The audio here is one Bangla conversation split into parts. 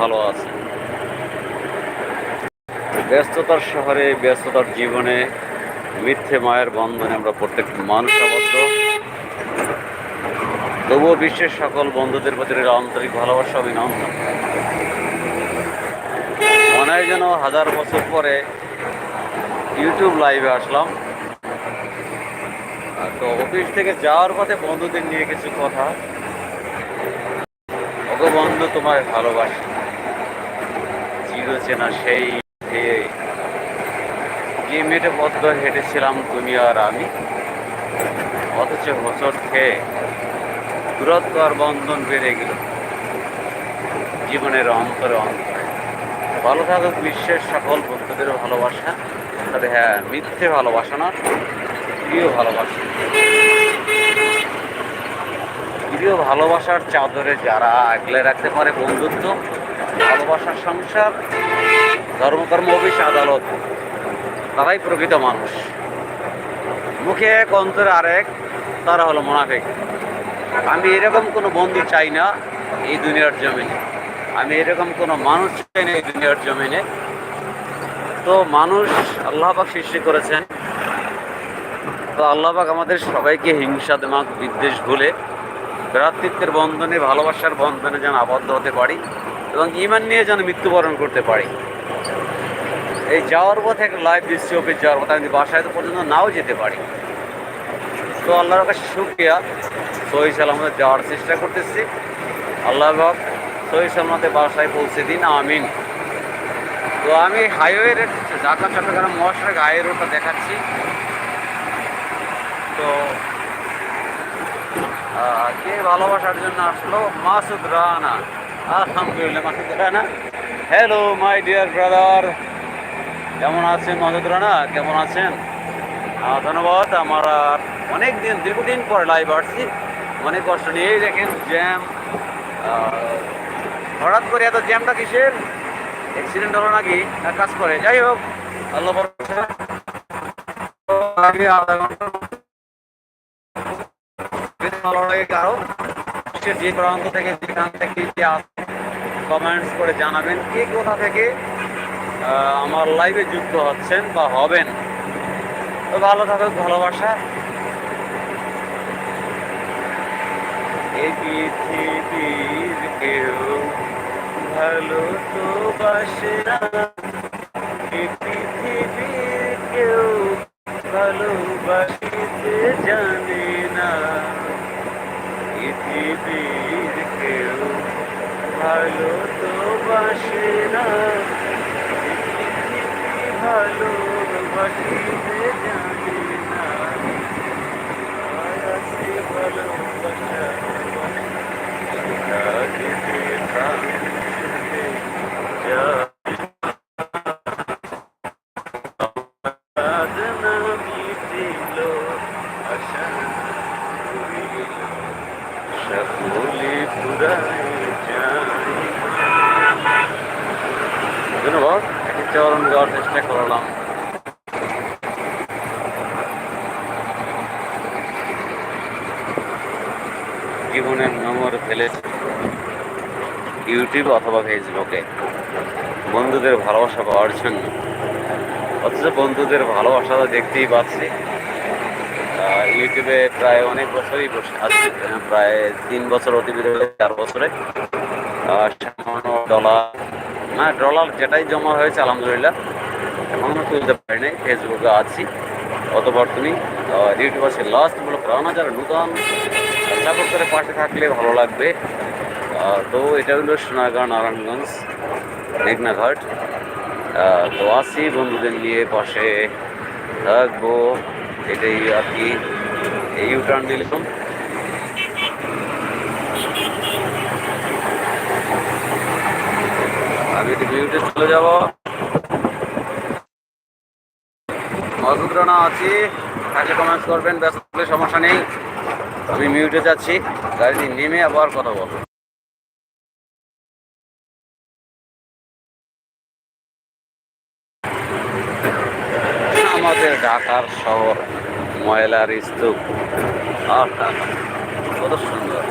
ভালো আছেন ব্যস্ততার শহরে, ব্যস্ততার জীবনে মিথ্যে মায়ের বন্ধনে আমরা প্রত্যেক মানুষ আবদ্ধ তবুও বিশ্বের সকল বন্ধুদের প্রতি আন্তরিক ভালোবাসা, অভিনন্দন। মনে হয় যেন হাজার বছর পরে ইউটিউব লাইভে আসলাম। তো অফিস থেকে যাওয়ার পথে বন্ধুদের নিয়ে কিছু কথা। ওগো বন্ধু, তোমায় ভালোবাসি। চিরচেনা সেই ঢেউ। যে মেয়েটা পদ্ম হেঁটেছিলাম তুমি আর আমি। অথচ হোঁচট খেয়ে দূরত্ব আর বন্ধন বেড়ে গেল। জীবনের অন্তরে অন্তরে। ভালো থাকুক বিশ্বের সকল বন্ধুদের ভালোবাসা। তবে হ্যাঁ মিথ্যে ভালোবাসা না প্রিয় ভালোবাসা। প্রিয় ভালোবাসার চাদরে যারা আগলে রাখতে পারে বন্ধুত্ব ভালোবাসার সংসার ধর্মকর্ম অফিস, আদালত। তারাই প্রকৃত মানুষ। মুখে এক, অন্তরে আরেক, তারা হলো মোনাফেক। আমি এরকম কোনো বন্দি চাই না এই দুনিয়ার জমিনে। আমি এরকম কোনো মানুষ চাই না এই দুনিয়ার জমিনে। তো মানুষ আল্লাহবাক সৃষ্টি করেছেন। তো আল্লাহবাক আমাদের সবাইকে হিংসা দেমাক বিদ্বেষ, ভুলে, ভ্রাতৃত্বের বন্ধনে, ভালোবাসার বন্ধনে যেন আবদ্ধ হতে পারি। এবং ইমান নিয়ে যেন মৃত্যুবরণ করতে পারি। এই যাওয়ার পথে একটা লাইভ দিচ্ছি অফিস যাওয়ার পথে আমি বাসায় তো পর্যন্ত নাও যেতে পারি। তো আল্লাহর কাছে শুক্রিয়া। সহি সালামতে যাওয়ার চেষ্টা করতেছি। আল্লাহ সহি সালামতে বাসায় পৌঁছে দিন, আমিন। তো আমি হাইওয়ের ঢাকা, চট্টগ্রাম, মহাসড়ক হাইওয়ে রোডটা দেখাচ্ছি। তো কে ভালোবাসার জন্য আসলো? Masud Rana. Hello my dear brother কেমন আছেন মাসুদ রানা কেমন আছেন? ধন্যবাদ। আমার আর অনেক দিন দীর্ঘদিন পরে লাইভ আসছি। অনেক কষ্ট নিয়েই দেখেন জ্যাম হঠাৎ করে এত জ্যামটা কিসের? অ্যাক্সিডেন্ট হলো নাকি? কাজ করে। যাই হোক, আল্লাহ আধা ঘণ্টা যে প্রান্ত থেকে, যেখান থেকে কমেন্টস করে জানাবেন কে কোথা থেকে আমার লাইভে যুক্ত হচ্ছেন বা হবেন। তো ভালো থাকুক, ভালোবাসা। পৃথিবীর কেউ ভালো তো বাসে না। পৃথিবীর কেউ ভালোবাসিতে জানে না। পৃথিবীর ভালো তো বাসে না। এই পৃথিবী ভালোবাসিতে জানে না। ভালোবাসা লাগিতে প্রাণ ছুটে যায় সাধনা মিটিল আশা রইল সকলে ফুরায় যায় ধন্যবাদ একটি চরণ গাওয়ার চেষ্টা করলাম। জীবনের নম্বর ফেলেছে ইউটিউব অথবা ফেসবুকে বন্ধুদের ভালোবাসা পাওয়ার জন্য। অথচ বন্ধুদের ভালোবাসা দেখতেই পাচ্ছি। ইউটিউবে প্রায় অনেক বছরই বসে আছি। প্রায় তিন বছর অতিবাহিত চার বছরে। সামান্য ডলার না ডলার যেটাই জমা হয়েছে, আলহামদুলিল্লাহ, এখনও তুলতে পারি নাই, ফেসবুকে আছি। অতবার তুমি ইউটিউব লাস্ট বলে পুরানো যারা নূতন, সাপোর্ট করে পাশে থাকলে ভালো লাগবে। তো এটা হলো সোনাগাঁ নারায়ণগঞ্জ, মেঘনাঘাট। তো আসি বন্ধুদের নিয়ে পাশে থাকব, এটাই আর কি, এই ইউটার্ন নিলাম। মিউটে চলে যাব। মজুদ রানা আছি। থাকলে কমেন্টস করবেন, ব্যস্ত সমস্যা নেই। আমি মিউটে যাচ্ছি। গাড়ি নেমে আবার কথা বলব। আমাদের ঢাকার শহর, ময়লার স্তূপ। আর কত সুন্দর।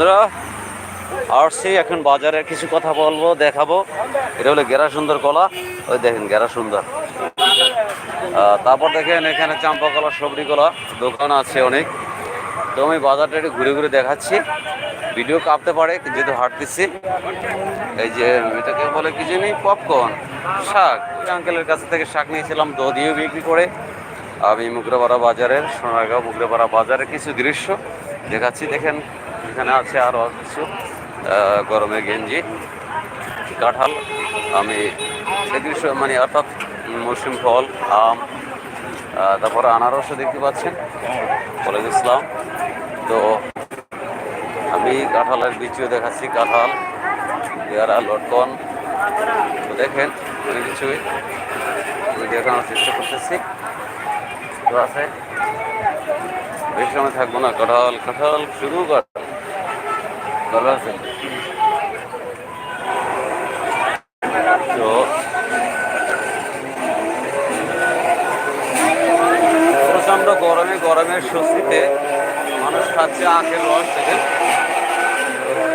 বন্ধুরা, আসছি, এখন বাজারে কিছু কথা বলব, দেখাবো। এটা হলো গেরা সুন্দর কলা। ওই দেখেন, গেরা সুন্দর। তারপর দেখেন, এখানে চাম্পা কলা, সবরি কলা, দোকান আছে অনেক। তো আমি বাজারটা একটু ঘুরে ঘুরে দেখাচ্ছি। ভিডিও কাঁপতে পারে, যেহেতু হাঁটতেছি। এই যে, এটাকে বলে কি জানি পপকর্ন শাক। আঙ্কেলের কাছ থেকে শাক নিয়েছিলাম দধিও বিক্রি করে। আমি মুগরাপাড়া বাজারের, সোনারগাঁও মুগরাপাড়া বাজারের কিছু দৃশ্য দেখাচ্ছি। দেখেন এখানে আছে আরও কিছু আহ, গরমের গেঞ্জি কাঁঠাল আমি দৃশ্য মানে অর্থাৎ মৌসুম ফল আম তারপরে আনারসও দেখতে পাচ্ছেন কলেজ ইসলাম তো আমি কাঁঠালের বিচিও দেখাচ্ছি কাঁঠাল পেয়ারা লটকন। তো দেখেন অনেক কিছুই দেখানোর চেষ্টা করতেছি। তো আছে বেশি সময় থাকব না কাঁঠাল কাঁঠাল শুরু কর। ভালো তো গরমে, গরমের স্বস্তিতে মানুষ খাচ্ছে আখের রস থেকে।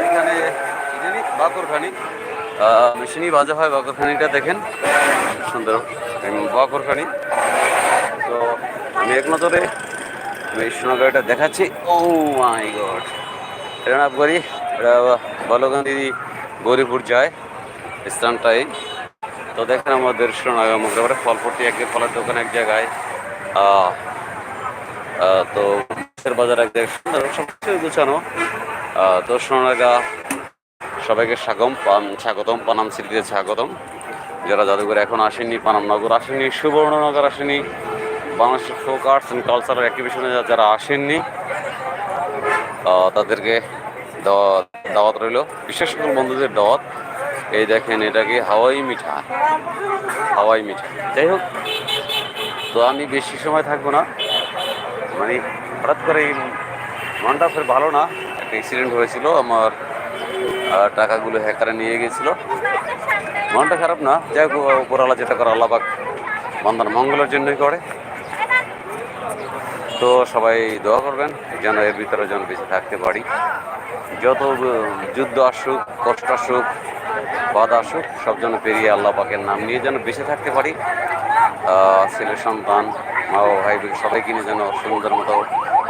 এখানে বাকরখানি মেশিনই বাজা হয় বাকরখানিটা দেখেন। সুন্দর বাকরখানি। তো আমি এক নজরে আমি সোনাগাড়িটা দেখাচ্ছি। Oh my god. এটা না করি এটা বালুগান্ধী গৌরীপুর যায় স্থানটাই তো দেখেন আমাদের সোনাগা মুখে ফল ফুটি এক ফলের দোকান এক জায়গায়। তো বাজার এক জায়গায়। সব কিছুই গুছানো। তো সোনাগা সবাইকে স্বাগম স্বাগতম, পানাম সিটিতে স্বাগতম। যারা জাদুঘরে এখন আসেনি পানামনগর আসেনি সুবর্ণনগর আসেনি বাংলাদেশের ফোক আর্টস অ্যান্ড কালচারাল অ্যাক্টিভিশনে যারা আসেননি তাদেরকে দাওয়া- দাওয়াত রইল। বিশেষ করে বন্ধুদের দাওয়াত। এই দেখেন এটাকে হাওয়াই মিঠা? হাওয়াই মিঠা। যাই হোক, তো আমি বেশি সময় থাকব না। মানে হঠাৎ করে এই মনটা ফের ভালো না। একটা অ্যাক্সিডেন্ট হয়েছিল, আমার টাকাগুলো হ্যাকারে নিয়ে গেছিল মনটা খারাপ না। যাই হোক উপরওয়ালা যেটা করে আল্লাহবাক বান্দার মঙ্গলের জন্যই করে। তো সবাই দোয়া করবেন, যেন এর ভিতরে যেন বেঁচে থাকতে পারি। যত যুদ্ধ আসুক, কষ্ট আসুক, বাধা আসুক, সব যেন পেরিয়ে আল্লাহ পাকের নাম নিয়ে যেন বেঁচে থাকতে পারি। ছেলে, সন্তান, মা ও ভাই বোন, সবাইকে নিয়ে যেন সুন্দর মতো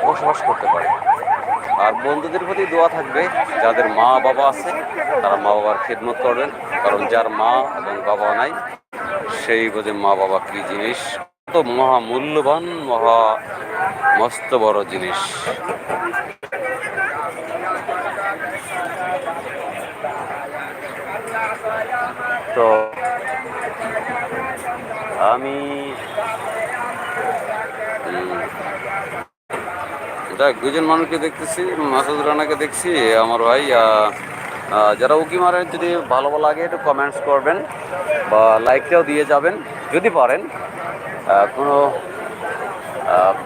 বসবাস করতে পারে। আর বন্ধুদের প্রতি দোয়া থাকবে, যাদের মা বাবা আছে, তারা মা বাবার খেদমত করবেন। কারণ যার মা এবং বাবা নাই, সেই বোঝে মা বাবা কি জিনিস। তো মহা মূল্যবান, মহা মস্ত বড় জিনিস। তো আমি যাক দুজন মানুষকে দেখতেছি, মাসুদ রানাকে দেখছি, আমার ভাই যারা উকি মারেন, যদি ভালো ভালো লাগে, একটু কমেন্টস করবেন বা লাইকটাও দিয়ে যাবেন, যদি পারেন কোনো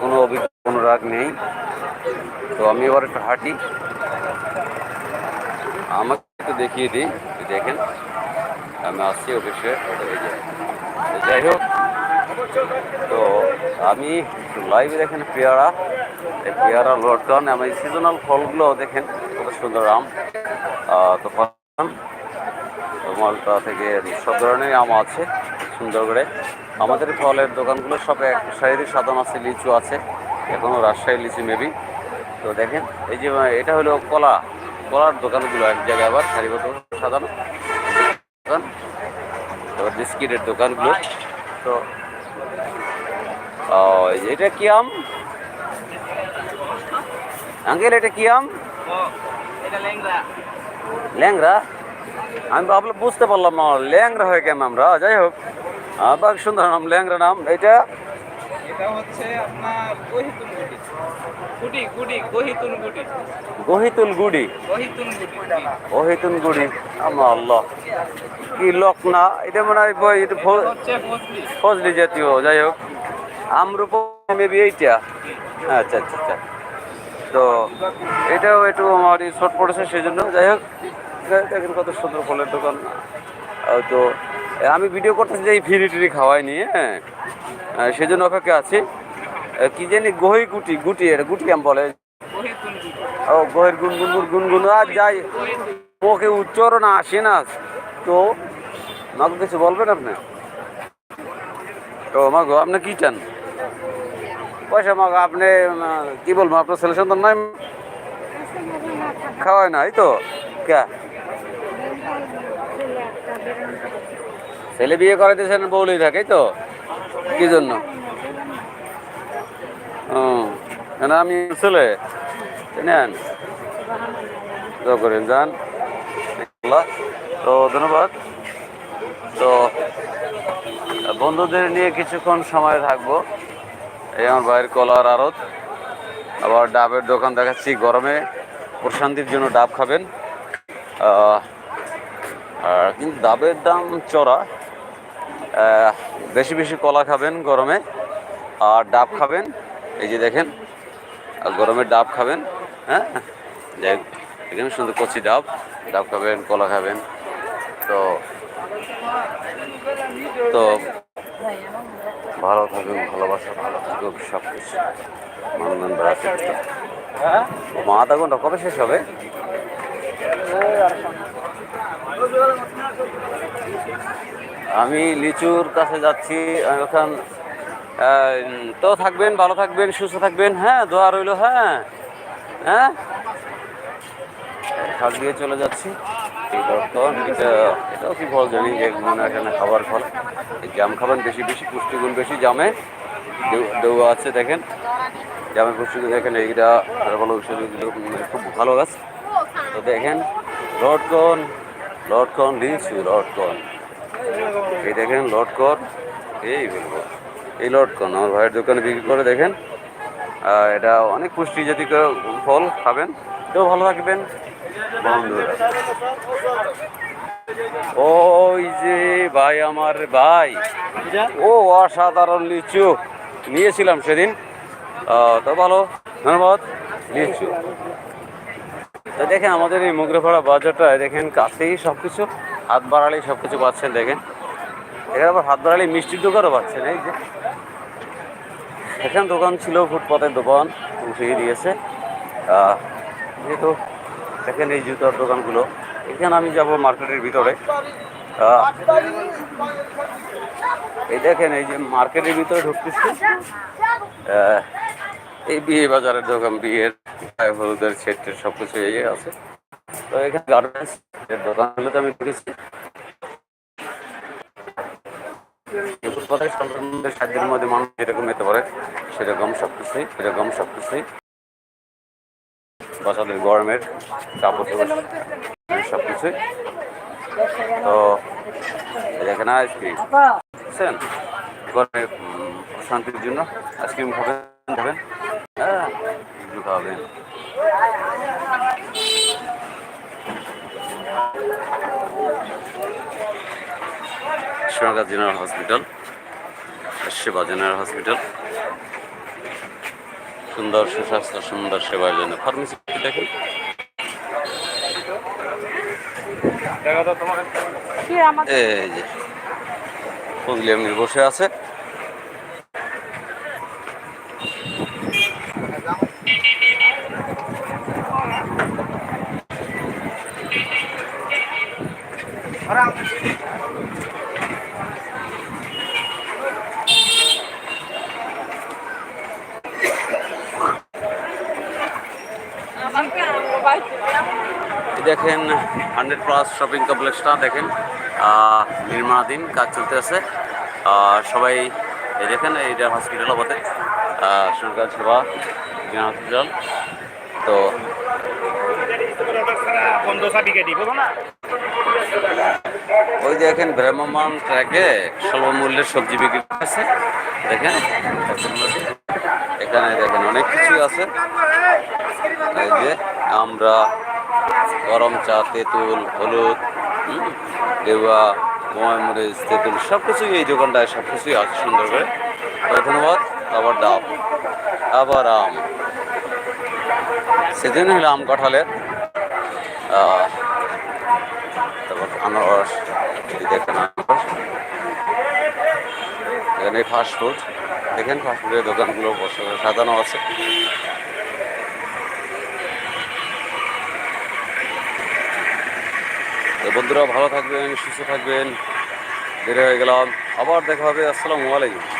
কোনো অভিযোগ রাগ নেই। তো আমি এবার একটু হাঁটি। আমাকে একটু দেখিয়ে দিই। দেখেন, আমি আসছি অফিসে। যাই হোক, তো আমি লাইভে দেখেন পেয়ারা। এই পেয়ারা লটকন আমি সিজনাল ফলগুলো দেখেন, কত সুন্দর আম। তো মালটা থেকে সব ধরনের আম আছে, সুন্দর করে। আমাদের ফলের দোকানগুলো সব এক সাইডে সাধারণ আছে লিচু আছে। এখনও রাজশাহী লিচু মেবি তো দেখেন, এই যে এটা হলো কলা। কলার দোকানগুলো এক জায়গায় আবার সারিবদ্ধ সাধারণ দোকান। তারপর বিস্কিটের দোকানগুলো। তো এটা কি আম? আঙ্কেল, এটা কি আম? ল্যাংরা আমি তো ভাবলাম, বুঝতে পারলাম না ল্যাংরা হয় কেন আমরা? যাই হোক। আবার সুন্দর নাম ল্যাংরা নাম। এটা এটা হচ্ছে আপনার গহিতুন গুটি। গুটি গুটি গহিতুন গুটি। গহিতুল গুড়ি গহিতুন গুটি ওহিতুন গুড়ি আমার আল্লাহ কি লোক না? এটা মনে হয় বই- এটা ফ- হচ্ছে ফজলি। ফজলি জাতীয় যাই হোক। আমরূপ মেবি এইটা? আচ্ছা আচ্ছা আচ্ছা। তো এটাও একটু আমার শর্ট পড়েছে সেই জন্য যাই হোক। দে- দেখেন কত সুন্দর ফলের দোকান। আহ, তো আমি ভিডিও করতেছি যে এই ফিরি টিরি খাওয়াই নিয়ে হ্যাঁ। আহ, সেই জন্য অপেক্ষা আছি। কি জানি গহি গুটি গুটি এটা গুটি আম বলে? ও বইয়ের গুনগুন গুনগুন আর যাই। ওকে উচ্চারণ আসে না। তো মাকে কিছু বলবেন আপনি? তো মাগো আপনি কি চান? পয়সা মাগো আপনি কি বলব আপনার ছেলে সন্তান নাই? খাওয়ায় না এই তো? কে? ছেলে বিয়ে করে দিয়েছেন বউলেই থাকে তো? কি জন্য? না আমি ছেলে নেন করেন, যান। তো, ধন্যবাদ। তো, বন্ধুদের নিয়ে কিছুক্ষণ সময় থাকব। এই আমার ভাইয়ের কলার আড়ত। আবার ডাবের দোকান দেখাচ্ছি গরমে। প্রশান্তির জন্য ডাব খাবেন। কিন্তু ডাবের দাম চড়া। বেশি বেশি কলা খাবেন গরমে, আর ডাব খাবেন, এই যে দেখেন, আর গরমে ডাব খাবেন হ্যাঁ? যাই এখানে সুন্দর কচি ডাব ডাব খাবেন, কলা খাবেন, তো তো ভালো থাকুন, ভালোবাসা, ভালো থাকুক, সব কিছু। মানবেন বেড়াতে মা, তখন কবে শেষ হবে? আমি লিচুর কাছে যাচ্ছি ওখান তো থাকবেন, ভালো থাকবেন, সুস্থ থাকবেন হ্যাঁ দোয়া রইল হ্যাঁ হ্যাঁ? খাল দিয়ে চলে যাচ্ছি। এটা, এটাও কি ফল জানি যে মনে হয় না খাবার ফল। জাম খাবেন বেশি বেশি, পুষ্টিগুণ বেশি জামে। দেওয়া আছে, দেখেন। জামে পুষ্টিগুণ, দেখেন, এইটা ভালো খুব ভালো গাছ। তো দেখেন, লটকন লটকন, লিচু লটকন। এই দেখেন লটকন এই বলব। এই লটকন আমার ভাইয়ের দোকানে বিক্রি করে দেখেন। এটা অনেক পুষ্টি জাতীয় ফল খাবেন। তো ভালো থাকবেন। বন্ধুরা। ওই যে ভাই, আমার ভাই। ও অসাধারণ লিচু নিয়েছিলাম সেদিন। তো ভালো। ধন্যবাদ। লিচু। তো দেখেন আমাদের এই মুগরাপাড়া বাজারটা দেখেন কাছেই সব কিছু হাত বাড়ালেই সব কিছু পাচ্ছেন, দেখেন। এখানে আবার হাত বাড়ালেই মিষ্টির দোকানও পাচ্ছেন, এই যে। এখানে দোকান ছিল, ফুটপাতের দোকান, উঠিয়ে দিয়েছে। যেহেতু দেখেন এই জুতার দোকানগুলো। এখানে আমি যাব মার্কেটের ভিতরে। এই দেখেন, এই যে মার্কেটের ভিতরে ঢুকতেছি। এই বিয়ে বাজারের দোকান, বিয়ের হলুদের সেটের সব কিছু এই আছে। তো এখানে গার্মেন্টস দোকানগুলোতে আমি ঢুকেছি সাধ্যের মধ্যে মানুষ যেরকম যেতে পারে সেরকম সব কিছুই সেরকম সব কিছুই বাচ্চাদের গরমের কাপড় সব কিছুই তো এই দেখেন আইসক্রিম বুঝছেন গরমে উম, শান্তির জন্য আইসক্রিম খাবেন খাবেন। হ্যাঁ খাবেন। সোনাগাঁ জেনারেল হসপিটাল সেবা জেনারেল হসপিটাল সুন্দর সুস্বাস্থ্য সুন্দর সেবার জন্য। ফার্মেসি দেখেন? এই যে ফজলি এমনি বসে আছে। এই দেখেন হান্ড্রেড প্লাস শপিং কমপ্লেক্সটা দেখেন নির্মাণাধীন কাজ চলতে আছে। সবাই এই দেখেন এইটা হসপিটাল আহ, সরকার সেবা হসপিটাল। তো ওই দেখেন ভ্রাম্যমান ট্র্যাকে স্বল্প মূল্যের সবজি বিক্রি করতেছে দেখেন এখানে দেখেন অনেক কিছু আছে। এই যে আমরা গরম চা, তেঁতুল, হলুদ দেওয়া ময়মরিচ তেঁতুল সব কিছুই এই দোকানটায় সব কিছুই আছে সুন্দর করে। ধন্যবাদ, আবার ডাব আবার আম। সেদিন হলো আম কাঁঠালের। তারপর আনারস দেখেন আনারস। এখানে ফাস্টফুড দেখেন ফাস্টফুডের দোকানগুলো বসে, সাজানো আছে। বন্ধুরা ভালো থাকবেন সুস্থ থাকবেন। বের হয়ে গেলাম। আবার দেখা হবে। আসসালামু আলাইকুম।